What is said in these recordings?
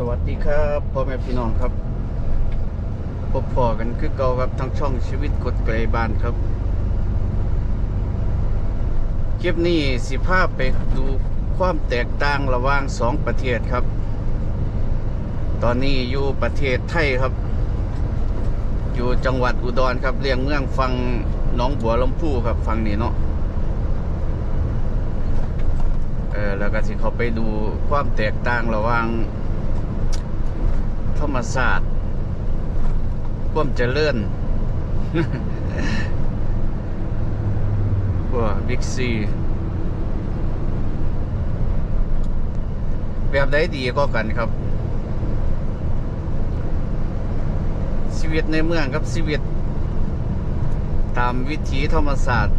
สวัสดีครับพ่อแม่พี่น้องครับ พบพอกันคือเก่าครับทางช่องชีวิตกดไกลบ้านครับ คลิปนี้สิภาพไปดูความแตกต่างระหว่างสองประเทศครับ ตอนนี้อยู่ประเทศไทยครับ อยู่จังหวัดอุดรครับเรียงเมืองฟังน้องบัวลำพูครับฟังนี้เนาะเออแล้วก็สิเขาไปดูความแตกต่างระหว่าง ธรรมศาสตร์ความเจริญพวกบิ๊กซีแบบใดดีก็กันครับ ชีวิตในเมืองกับชีวิต ตามวิถีธรรมศาสตร์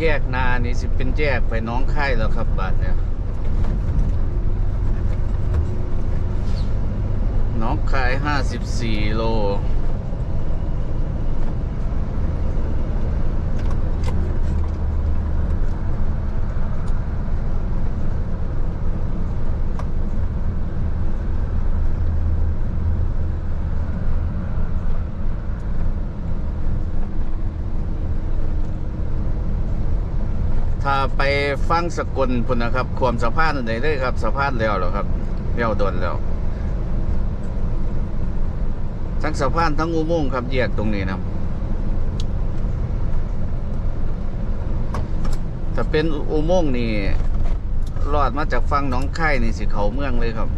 แยกนานี่สิเป็นแยกไปน้องค่ายแล้วครับบาดเนี่ยน้องค่ายห้าสิบสี่โลาไปฟังสกลพุ่นนะครับ ความสะพานไหนได้ครับสะพานแล้วหรอครับเลี้ยวดนแล้ว ทั้งสะพานทั้งอุโมงค์ครับแยกตรงนี้นะถ้าเป็นอุโมงค์นี่รอดมาจากฟังน้องไข่นี่สิเขาเมืองเลยครับ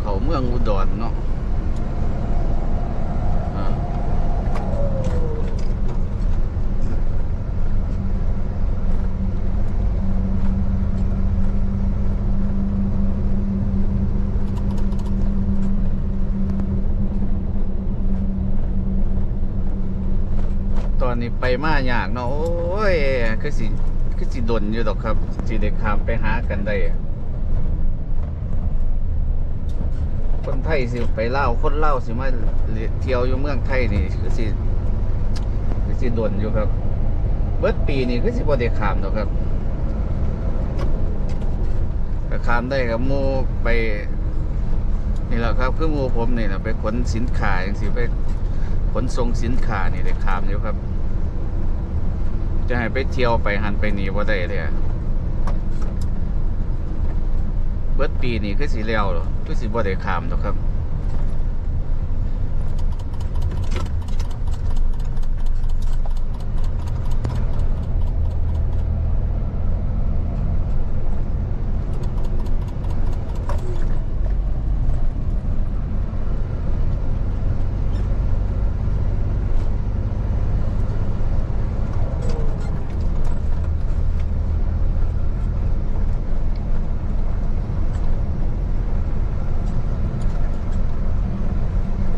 เขาเมื องอุดรเนาะอ่าตอนนี้ไปมายากเนาะโอ้ย คือสิ คือสิดนอยู่ดอกครับ สิเด็กขามไปหากันได้อะ คนไทยสิไปเล่าคนเล่าสิมาเที่ยวอยู่เมืองไทยนี่คือสิคือสิดนอยู่ครับ เบิดปีนี่คือสิบ่ได้ขามดอกครับก็ขามได้กับมูไป นี่แหละครับ คือมูผมนี่แหละไปขนสินค้าอย่างสิไปขนส่งสินค้านี่ได้ขามอยู่ครับ จะให้ไปเที่ยวไปหันไปนี่บ่ได้เลย เบิดปีนี่คือสิแล้วหรอคือสีบ่ได้ขามหรอกครับ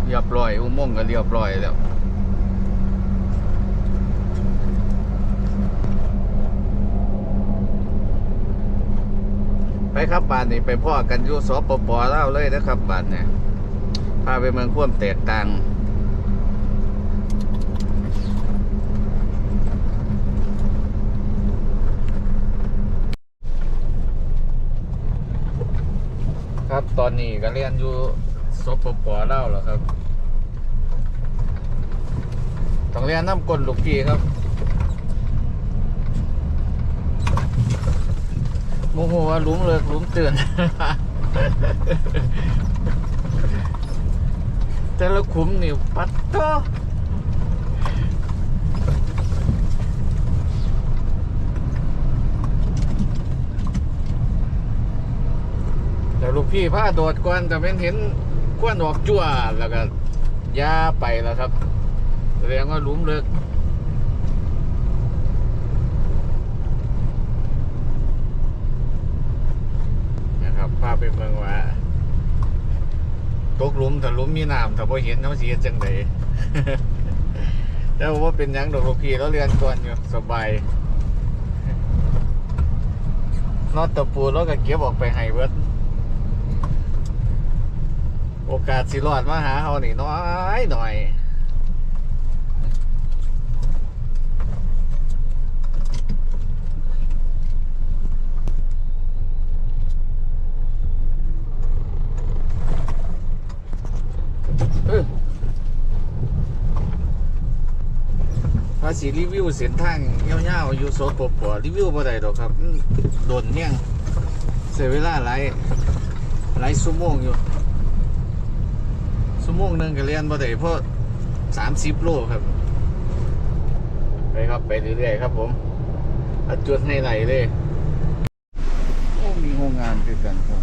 เรียบร้อย อุโม งก็เรียบร้อยแล้วไปครับบ้านนี่ไปพ่อกันอยู่สปปลาเลยนะครับบ้านเนี่ยพาไปเมืองควมแตกต่างครับตอนนี้ก็เรียนอยู่สปปลาแล้วครับ ต้องเรียนน้ำกลลูกพี่ครับโมโหว่าลุมเลิกลุมเตือน แต่ละขุมนี่ปัดโตแต่ลูกพี่ผ้าโดดก่อนแต่เป็นเห็นควนออกจั่วแล้วก็ย่าไปแล้วครับ ดงว่าหลุมเลิกนะครับพาพไปเมืองว่าตกหลุมถ้าหลุมมีน้ำถ้าบ่เห็นเขาสิเฮ็ดจังไดแต่ว่าเป็นยังดอกลูกพี่เราเรียนก่อนอยู่สบายนอตตะปูเราก็เก็บออกไปให้เบิดโอกาสสิรอดมาหาเฮานี่น้อยหน่อยเอ ภาษีรีวิวเส้นทางเงี้ยวๆอยู่โซนปปอรีวิวบ่ได้ดอกครับมันโดนเนี่ยงเสียเวลาหลายหลายชั่วโมงอยู่ชั่วโมงหนึงก็เรียนบ่ได้เพราะสามสิบโลครับ ไปครับไปเรื่อยๆครับผมเอาจุดให้ไหลเลยโอ้มีโรงงานคือกันครับ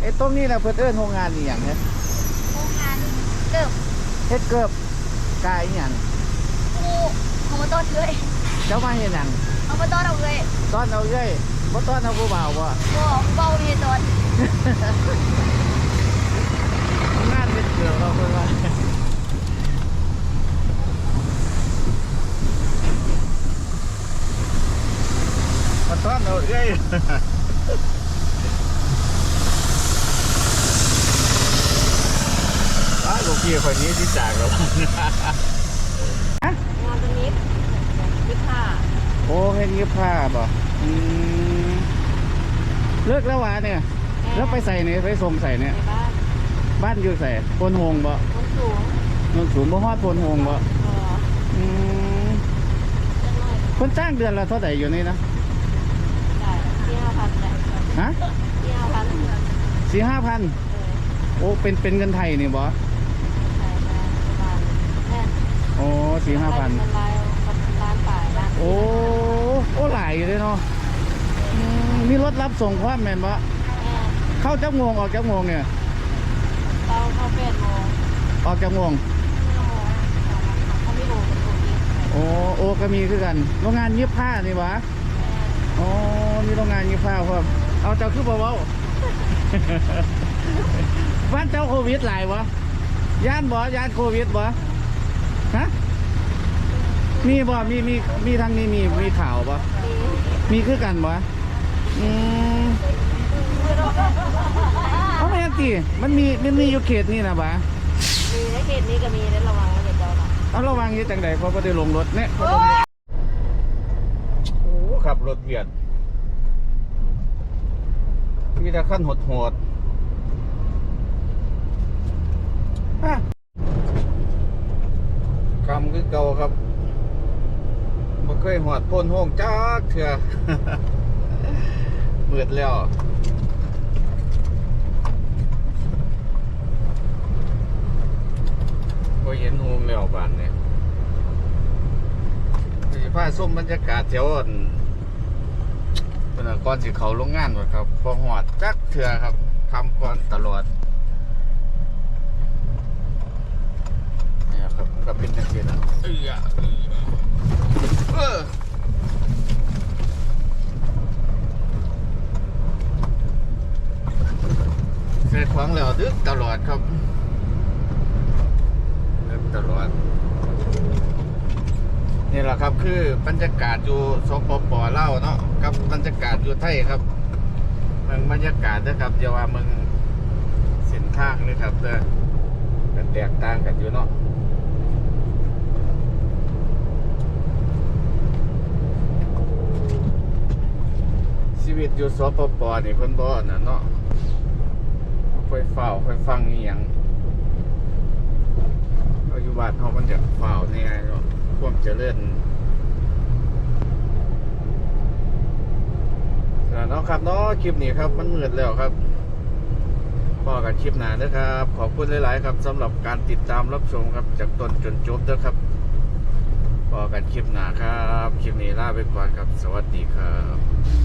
ไอ้ตรงนี้นะเพื่อนเอิ้นโรงงานนี่อย่างเนี้ยโรงงานเกิบเฮ็ดเกือบ กายอหย่างกูเอามาต้อนเลยเจ้ามาเฮ็ดหยังเอามาต้อนเอาเลยตอนเอาเย้ยบ่ตอนเอาผู้บ่าวบ่กูเบาเฮตอนงานเฮ็ดเกือบเราเพิ่นว่ามาตอนเอาเย้ยอ้าลูก พี่คนนี้ที่จากแล้วงานตรงนี้ยี่ห้าโอ้เฮ็ดยิบผ้าบ่อืมเลิกแล้ววะเนี่ย แล้วไปใส่เนี่ยไปส่งใส่เนี่ยในบ้านบ้านอยู่ใส่พนหงบ่มันสูงนนสูงบ่ฮอดพนหงบ่เอออืมจะน้อยคนจ้างเดือนละเท่าไหร่อยู่นี่นะได้ที่ห้าพันได้ฮะที่ห้าพันสี่ห้าพันเออโอ้เป็นเป็นเงินไทยนี่บ่ใช่ใช่บ้านแน่น โอ้สี่ห้าพันมันลายมันล้านป่ายล้านโอ้โอ้หลายอยู่เลยเนาะอืมมีรถรับส่งความแมนบ่แน่เข้าจักโมงออกจักโมงเนี่ย เราเข้าแปดโมงออกจักโมงห้าโมงเขาไม่รู้เป็นตัวนี้โอ้โอ้ก็มีคือกันโรงงานเยิบผ้านี่บ่อ๋อมีโรงงานเยิบผ้าพร้อมเอาเจ้าคือบ่เว้า บ้านเจ้าโควิดหลายวะย่านบ่ย่านโควิดบ่ ฮะมีบ่มีมีมีทางนี้มีมีข่าวบ่มีคือกันบ่อืมเอาแม่นติมันมีมันมีอยู่เขตนี่นะบ่มีในเขตนี้ก็มีในระวังนะเดี๋ยวเจ้าละเอาระวังอยู่จังใดเพราะบ่ได้ลงรถเนี่ยโอ้ยโอ้ขับรถเวียดมีแต่ขั้นโหดๆฮะ คำคือเก่าครับบ่เคยหอดพ้นห้องจักเถื่อเปิดแล้วก็เห็นโฮมแล้วบ้านเนี่ยสิพาส้มบรรยากาศแถวอั่นเป็นก่อนสิเขาโรงงานหมดครับพอหอดจักเถื่อครับทำก่อนตลอดเนี่ยครับมัน ก็เป็นจังซี่นะเอ้ยอะเออใส่ของแล้วดึกตลอดครับเริ่มตลอดนี่แหละครับคือบรรยากาศอยู่สปปเล่าเนาะกับบรรยากาศอยู่ไทยครับเมืองบรรยากาศนะครับอย่าว่าเมืองเส้นทางนะครับเด้อกันแตกต่างกันอยู่เนาะชีวิต อยู่สปปนี่เพิ่นบ่น่ะเนาะค่อยเฝ้าค่อยฟังอีหยังปัจจุบันเขามันจะฝ่าวเนี่ยเนาะความเจริญแล้วเนาะครับเนาะคลิปนี้ครับมันมืดแล้วครับพอกันคลิปหน้าเด้อครับ ขอบคุณหลาย ๆ ครับสำหรับการติดตามรับชมครับจากต้นจนจบเด้อครับพอกันคลิปหน้าครับ คลิปนี้ลาไปก่อนครับ สวัสดีครับ